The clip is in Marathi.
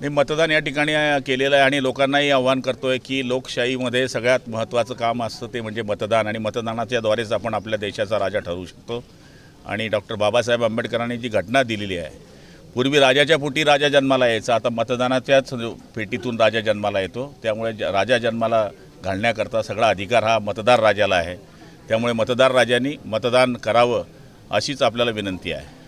मी मतदान या ठिकाणी केलेलं आहे आणि लोकांनाही आव्हान करतो आहे की लोकशाहीमध्ये सगळ्यात महत्त्वाचं काम असतं ते म्हणजे मतदान आणि मतदानाच्याद्वारेच आपण आपल्या देशाचा राजा ठरवू शकतो. आणि डॉक्टर बाबासाहेब आंबेडकरांनी जी घटना दिलेली आहे पूर्वी राजाच्या पोटी राजा जन्माला यायचा आता मतदानाच्याच पेटीतून राजा जन्माला येतो. त्यामुळे ज- राजा जन्माला घालण्याकरता सगळा अधिकार हा मतदार राजाला आहे. त्यामुळे मतदार राजांनी मतदान करावं अशीच आपल्याला विनंती आहे.